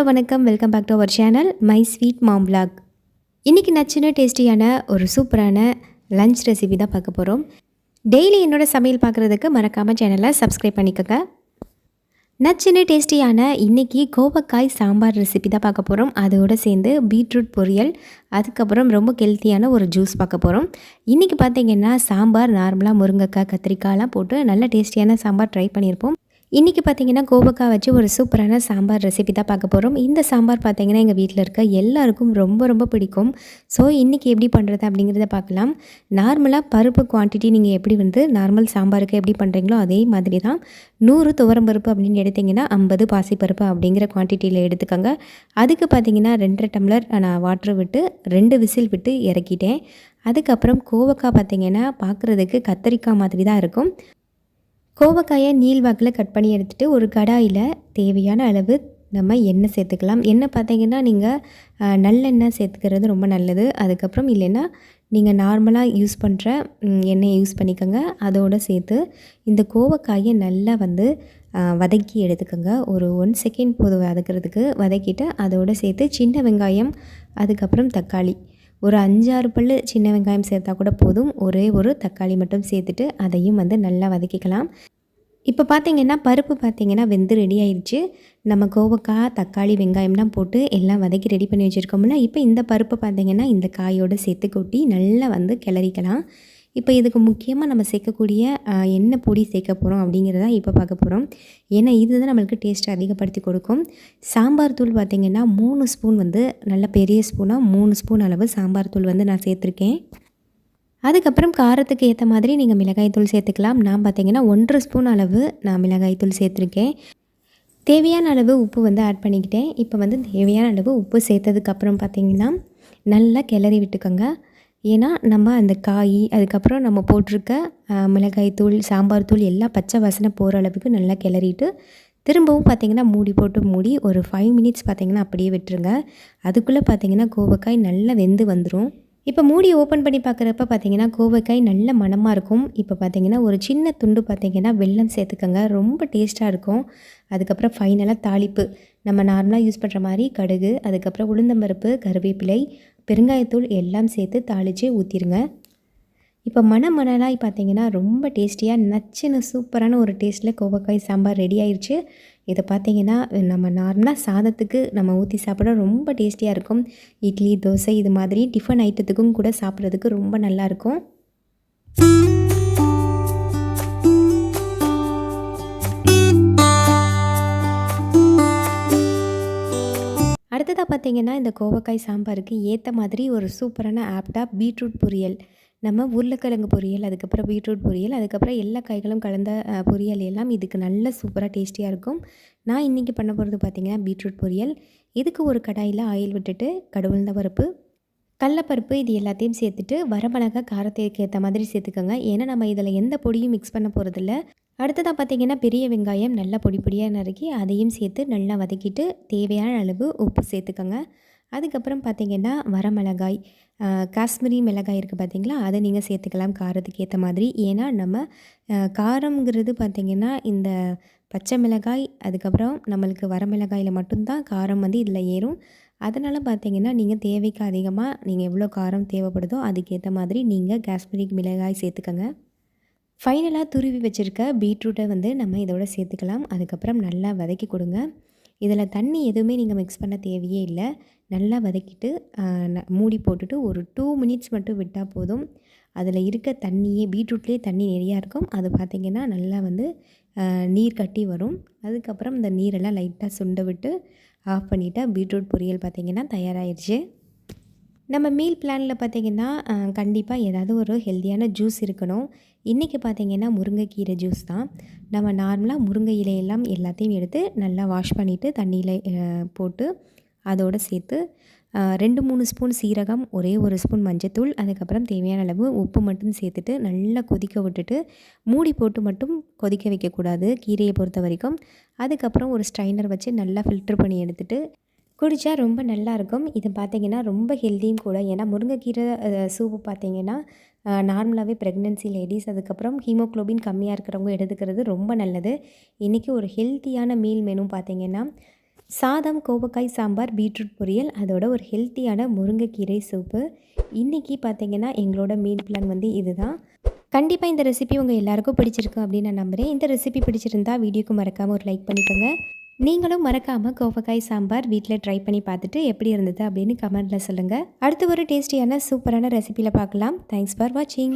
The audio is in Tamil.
ஹலோ வணக்கம். Welcome back to our channel my sweet mom blog இன்றைக்கி நச்சுன்னு டேஸ்டியான ஒரு சூப்பரான லஞ்ச் ரெசிபி தான் பார்க்க போகிறோம் டெய்லி என்னோட சமையல் பார்க்குறதுக்கு மறக்காமல் சேனலை சப்ஸ்கிரைப் பண்ணிக்கோங்க. நச்சுன்னு டேஸ்டியான இன்றைக்கி கோவக்காய் சாம்பார் ரெசிபி தான் பார்க்க போகிறோம் அதோடு சேர்ந்து பீட்ரூட் பொரியல் அதுக்கப்புறம் ரொம்ப ஹெல்த்தியான ஒரு ஜூஸ் பார்க்க போகிறோம் இன்றைக்கி பார்த்தீங்கன்னா சாம்பார் நார்மலாக முருங்கைக்காய் கத்திரிக்காய்லாம் போட்டு நல்ல டேஸ்டியான சாம்பார் ட்ரை பண்ணியிருப்போம். இன்றைக்கி பார்த்தீங்கன்னா கோவக்காய் வச்சு ஒரு சூப்பரான சாம்பார் ரெசிபி தான் பார்க்க போகிறோம் இந்த சாம்பார் பார்த்தீங்கன்னா எங்கள் வீட்டில் இருக்க எல்லாருக்கும் ரொம்ப ரொம்ப பிடிக்கும். ஸோ இன்றைக்கி எப்படி பண்ணுறது அப்படிங்கிறத பார்க்கலாம். நார்மலாக பருப்பு குவான்டிட்டி நீங்கள் எப்படி வந்து நார்மல் சாம்பாருக்கு எப்படி பண்ணுறீங்களோ அதே மாதிரி தான். நூறு துவரம்பருப்பு அப்படின்னு எடுத்திங்கன்னா ஐம்பது பாசிப்பருப்பு அப்படிங்கிற குவான்டிட்டியில் எடுத்துக்கோங்க. அதுக்கு பார்த்தீங்கன்னா ரெண்டரை டம்ளர் நான் வாட்டர் விட்டு ரெண்டு விசில் விட்டு இறக்கிட்டேன். அதுக்கப்புறம் கோவக்காய் பார்த்தீங்கன்னா பார்க்குறதுக்கு கத்தரிக்காய் மாதிரி தான் இருக்கும். கோவக்காயை நீள்வாக்கில் கட் பண்ணி எடுத்துகிட்டு ஒரு கடாயில் தேவையான அளவு நம்ம எண்ணெய் சேர்த்துக்கலாம். எண்ணெய் பார்த்தீங்கன்னா நீங்கள் நல்லெண்ணெய் சேர்த்துக்கிறது ரொம்ப நல்லது. அதுக்கப்புறம் இல்லைன்னா நீங்கள் நார்மலாக யூஸ் பண்ணுற எண்ணெயை யூஸ் பண்ணிக்கோங்க. அதோடு சேர்த்து இந்த கோவக்காயை நல்லா வந்து வதக்கி எடுத்துக்கோங்க. ஒரு ஒன் செகண்ட் போது வதக்கிறதுக்கு வதக்கிட்டு அதோடு சேர்த்து சின்ன வெங்காயம் அதுக்கப்புறம் தக்காளி. ஒரு அஞ்சாறு பல் சின்ன வெங்காயம் சேர்த்தா கூட போதும். ஒரே ஒரு தக்காளி மட்டும் சேர்த்துட்டு அதையும் வந்து நல்லா வதக்கிக்கலாம். இப்போ பார்த்திங்கன்னா பருப்பு பார்த்தீங்கன்னா வெந்து ரெடி ஆயிடுச்சு நம்ம கோவக்காய் தக்காளி வெங்காயம்லாம் போட்டு எல்லாம் வதக்கி ரெடி பண்ணி வச்சுருக்கோம்ல. இப்போ இந்த பருப்பை பார்த்திங்கன்னா இந்த காயோடு சேர்த்து கொட்டி நல்லா வந்து கிளறிக்கலாம். இப்போ இதுக்கு முக்கியமாக நம்ம சேர்க்கக்கூடிய என்ன பொடி சேர்க்க போகிறோம் அப்படிங்கிறத இப்போ பார்க்க போகிறோம் ஏன்னா இதுதான் நம்மளுக்கு டேஸ்ட்டை அதிகப்படுத்தி கொடுக்கும். சாம்பார் தூள் பார்த்திங்கன்னா மூணு ஸ்பூன் வந்து நல்ல பெரிய ஸ்பூனாக மூணு ஸ்பூன் அளவு சாம்பார் தூள் வந்து நான் சேர்த்துருக்கேன். அதுக்கப்புறம் காரத்துக்கு ஏற்ற மாதிரி நீங்கள் மிளகாய்த்தூள் சேர்த்துக்கலாம். நான் பார்த்தீங்கன்னா ஒன்றரை ஸ்பூன் அளவு நான் மிளகாய்த்தூள் சேர்த்துருக்கேன். தேவையான அளவு உப்பு வந்து ஆட் பண்ணிக்கிட்டேன். இப்போ வந்து தேவையான அளவு உப்பு சேர்த்ததுக்கப்புறம் பார்த்தீங்கன்னா நல்லா கிளறி விட்டுக்கோங்க. ஏன்னா நம்ம அந்த காய் அதுக்கப்புறம் நம்ம போட்டிருக்க மிளகாய்த்தூள் சாம்பார் தூள் எல்லாம் பச்சை வாசனை போகிற அளவுக்கு நல்லா கிளறிட்டு திரும்பவும் பார்த்திங்கன்னா மூடி போட்டு மூடி ஒரு ஃபைவ் மினிட்ஸ் பார்த்திங்கன்னா அப்படியே விட்டுருங்க. அதுக்குள்ளே பார்த்தீங்கன்னா கோவக்காய் நல்லா வெந்து வந்துடும் இப்போ மூடி ஓப்பன் பண்ணி பார்க்குறப்ப பார்த்தீங்கன்னா கோவைக்காய் நல்ல மணமாக இருக்கும். இப்போ பார்த்தீங்கன்னா ஒரு சின்ன துண்டு பார்த்தீங்கன்னா வெல்லம் சேர்த்துக்கோங்க. ரொம்ப டேஸ்ட்டாக இருக்கும். அதுக்கப்புறம் ஃபைனலாக தாளிப்பு. நம்ம நார்மலாக யூஸ் பண்ணுற மாதிரி கடுகு அதுக்கப்புறம் உளுந்தம்பருப்பு கருவேப்பிலை பெருங்காயத்தூள் எல்லாம் சேர்த்து தாளித்து ஊற்றிடுங்க இப்போ மன மணலாய் பார்த்தீங்கன்னா ரொம்ப டேஸ்டியாக நச்சுன்னு சூப்பரான ஒரு டேஸ்ட்டில் கோவக்காய் சாம்பார் ரெடி ஆயிடுச்சு இதை பார்த்தீங்கன்னா நம்ம நார்மலாக சாதத்துக்கு நம்ம ஊற்றி சாப்பிட ரொம்ப டேஸ்டியாக இருக்கும். இட்லி தோசை இது மாதிரி டிஃபன் ஐட்டத்துக்கும் கூட சாப்பிட்றதுக்கு ரொம்ப நல்லாயிருக்கும் அடுத்ததாக பார்த்தீங்கன்னா இந்த கோவக்காய் சாம்பாருக்கு ஏற்ற மாதிரி ஒரு சூப்பரான ஆப்டாக பீட்ரூட் பொரியல். நம்ம உருளைக்கிழங்கு பொரியல் அதுக்கப்புறம் பீட்ரூட் பொரியல் அதுக்கப்புறம் எல்லா காய்களும் கலந்த பொரியல் எல்லாம் இதுக்கு நல்ல சூப்பராக டேஸ்டியாக இருக்கும். நான் இன்றைக்கி பண்ண போகிறது பார்த்திங்கன்னா பீட்ரூட் பொரியல். இதுக்கு ஒரு கடாயில் ஆயில் விட்டுட்டு கடுகுந்த பருப்பு கடலப்பருப்பு இது எல்லாத்தையும் சேர்த்துட்டு வரமிளகா காரத்துக்கு ஏற்ற மாதிரி சேர்த்துக்கோங்க. ஏன்னா நம்ம இதில் எந்த பொடியும் மிக்ஸ் பண்ண போகிறதில்ல அடுத்ததாக பார்த்தீங்கன்னா பெரிய வெங்காயம் நல்லா பொடி பொடியாக நறுக்கி அதையும் சேர்த்து நல்லா வதக்கிட்டு தேவையான அளவு உப்பு சேர்த்துக்கோங்க. அதுக்கப்புறம் பார்த்தீங்கன்னா வரமிளகாய் காஷ்மீரி மிளகாய் இருக்குது பார்த்தீங்களா? அதை நீங்கள் சேர்த்துக்கலாம் காரத்துக்கு ஏற்ற மாதிரி. ஏன்னா நம்ம காரங்கிறது பார்த்திங்கன்னா இந்த பச்சை மிளகாய் அதுக்கப்புறம் நம்மளுக்கு வரமிளகாயில் மட்டும்தான் காரம் வந்து இதில் ஏறும். அதனால் பார்த்திங்கன்னா நீங்கள் தேவைக்கு அதிகமாக நீங்கள் எவ்வளோ காரம் தேவைப்படுதோ அதுக்கேற்ற மாதிரி நீங்கள் காஷ்மீரி மிளகாய் சேர்த்துக்கோங்க. ஃபைனலாக துருவி வச்சுருக்க பீட்ரூட்டை வந்து நம்ம இதோட சேர்த்துக்கலாம். அதுக்கப்புறம் நல்லா வதக்கி கொடுங்க. இதில் தண்ணி எதுவுமே நீங்கள் மிக்ஸ் பண்ண தேவையே இல்லை. நல்லா வதக்கிட்டு மூடி போட்டுட்டு ஒரு டூ மினிட்ஸ் மட்டும் விட்டால் போதும். அதில் இருக்க தண்ணியே பீட்ரூட்லேயே தண்ணி நிறையா இருக்கும். அது பார்த்திங்கன்னா நல்லா வந்து நீர் கட்டி வரும். அதுக்கப்புறம் இந்த நீரெல்லாம் லைட்டாக சுண்ட விட்டு ஆஃப் பண்ணிவிட்டால் பீட்ரூட் பொரியல் பார்த்திங்கன்னா தயாராகிடுச்சு நம்ம மீல் பிளானில் பார்த்திங்கன்னா கண்டிப்பாக ஏதாவது ஒரு ஹெல்த்தியான ஜூஸ் இருக்கணும். இன்றைக்கி பார்த்திங்கன்னா முருங்கைக்கீரை ஜூஸ் தான். நம்ம நார்மலாக முருங்கை இலையெல்லாம் எல்லாத்தையும் எடுத்து நல்லா வாஷ் பண்ணிவிட்டு தண்ணியில் போட்டு அதோடு சேர்த்து ரெண்டு மூணு ஸ்பூன் சீரகம் ஒரே ஒரு ஸ்பூன் மஞ்சத்தூள் அதுக்கப்புறம் தேவையான அளவு உப்பு மட்டும் சேர்த்துட்டு நல்லா கொதிக்க விட்டுட்டு மூடி போட்டு மட்டும் கொதிக்க வைக்கக்கூடாது கீரையை பொறுத்த வரைக்கும். அதுக்கப்புறம் ஒரு ஸ்ட்ரைனர் வச்சு நல்லா ஃபில்டர் பண்ணி எடுத்துகிட்டு குடித்தா ரொம்ப நல்லாயிருக்கும் இது பார்த்தீங்கன்னா ரொம்ப ஹெல்த்தியும் கூட. ஏன்னா முருங்கைக்கீரை சூப்பு பார்த்தீங்கன்னா நார்மலாகவே ப்ரெக்னென்சி லேடிஸ் அதுக்கப்புறம் ஹீமோக்ளோபின் கம்மியாக இருக்கிறவங்க எடுத்துக்கிறது ரொம்ப நல்லது. இன்றைக்கி ஒரு ஹெல்த்தியான மீல் மெனு பார்த்தீங்கன்னா சாதம் கோவக்காய் சாம்பார் பீட்ரூட் பொரியல் அதோட ஒரு ஹெல்த்தியான முருங்கைக்கீரை சூப்பு. இன்றைக்கி பார்த்தீங்கன்னா எங்களோட மீல் பிளான் வந்து இதுதான். கண்டிப்பாக இந்த ரெசிபி உங்கள் எல்லாருக்கும் பிடிச்சிருக்கு அப்படின்னு நான் நம்புகிறேன் இந்த ரெசிபி பிடிச்சிருந்தா வீடியோக்கு மறக்காமல் ஒரு லைக் பண்ணிக்கோங்க. நீங்களும் மறக்காமல் கோவக்காய் சாம்பார் வீட்டில் ட்ரை பண்ணி பார்த்துட்டு எப்படி இருந்தது அப்படின்னு கமெண்ட்டில் சொல்லுங்கள் அடுத்து ஒரு டேஸ்டியான சூப்பரான ரெசிபியில் பார்க்கலாம். தேங்க்ஸ் ஃபார் வாட்சிங்